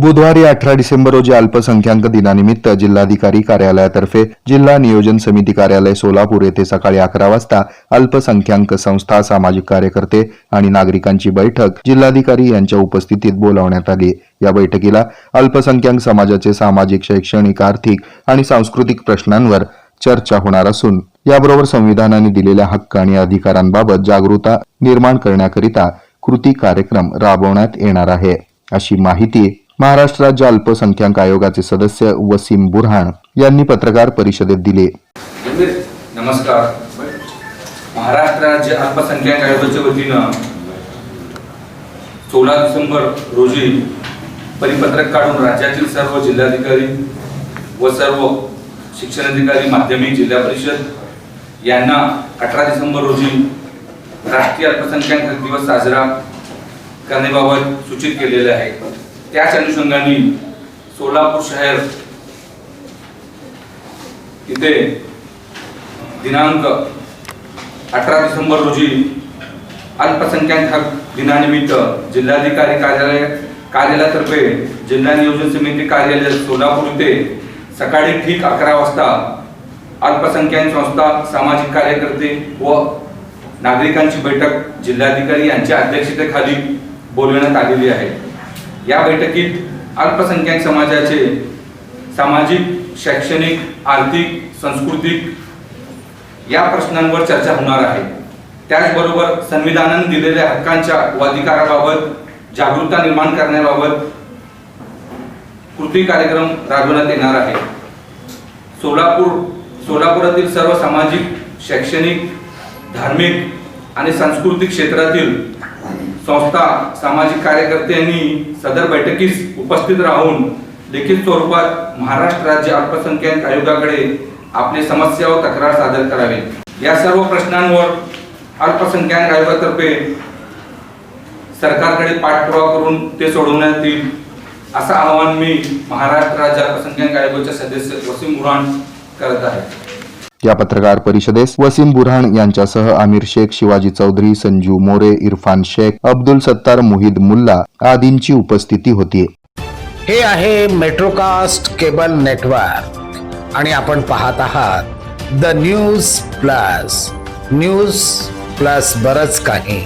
बुधवारी अठरा डिसेंबर रोजी अल्पसंख्याक दिनानिमित्त जिल्हाधिकारी कार्यालयातर्फे जिल्हा नियोजन समिती कार्यालय सोलापूर येथे सकाळी अकरा वाजता अल्पसंख्याक संस्था सामाजिक कार्यकर्ते आणि नागरिकांची बैठक जिल्हाधिकारी यांच्या उपस्थितीत बोलावण्यात आली. या बैठकीला अल्पसंख्याक समाजाचे सामाजिक शैक्षणिक आर्थिक आणि सांस्कृतिक प्रश्नांवर चर्चा होणार असून याबरोबर संविधानाने दिलेल्या हक्क आणि अधिकारांबाबत जागरूकता निर्माण करण्याकरिता कृती कार्यक्रम राबवण्यात येणार आहे. अशी माहिती महाराष्ट्र राज्य अल्पसंख्याक आयोगाचे सदस्य वसीम बुरहान यांनी पत्रकार परिषदेत दिले. नमस्कार. महाराष्ट्र राज्य अल्पसंख्याक आयोगाच्या वतीनं सोळा डिसेंबर रोजी परिपत्रक काढून राज्यातील सर्व जिल्हाधिकारी व सर्व शिक्षणाधिकारी माध्यमिक जिल्हा परिषद यांना अठरा डिसेंबर रोजी राष्ट्रीय अल्पसंख्याक दिवस साजरा करण्याबाबत सूचित केलेले आहे. त्याच अनुषंगाने सोलापूर शहर इथे दिनांक अठरा डिसेंबर रोजी अल्पसंख्याक हक दिनानिमित्त जिल्हाधिकारी कार्यालय कार्यालयातर्फे जिल्हा नियोजन समिती कार्यालय सोलापूर इथे सकाळी ठीक अकरा वाजता अल्पसंख्याक संस्था सामाजिक कार्यकर्ते व नागरिकांची बैठक जिल्हाधिकारी यांच्या अध्यक्षतेखाली बोलवण्यात आलेली आहे. या बैठकीत अल्पसंख्याक समाजाचे सामाजिक शैक्षणिक आर्थिक सांस्कृतिक या प्रश्नांवर चर्चा होणार आहे. त्याचबरोबर संविधानाने दिलेल्या हक्कांच्या व अधिकाराबाबत जागरूकता निर्माण करण्याबाबत कृती कार्यक्रम राबवण्यात येणार आहे. सोलापूर सोलापुरातील सर्व सामाजिक शैक्षणिक धार्मिक आणि सांस्कृतिक क्षेत्रातील संस्था सामाजिक कार्यकर्त्यांनी सदर बैठकीस उपस्थित राहून लिखित स्वरूपात महाराष्ट्र राज्य अल्पसंख्याक आयोगाकडे आपली समस्या व तक्रार सादर करावी या सर्व प्रश्नांवर अल्पसंख्याक आयोगातर्फे सरकारकडे पाठपुरावा करून ते सोडवण्यात येईल असं आवाहन मी महाराष्ट्र राज्य अल्पसंख्याक आयोगाचे सदस्य वसीम बुरान करत आहे. या पत्रकार परिषदेस वसीम बुरहान यांच्यासह आमिर शेख शिवाजी चौधरी संजू मोरे इरफान शेख अब्दुल सत्तार मुहिद मुल्ला आदींची उपस्थिती होती. हे आहे मेट्रोकास्ट केबल नेटवर्क आणि आपण पाहत आहात the news plus. News plus बरच काही.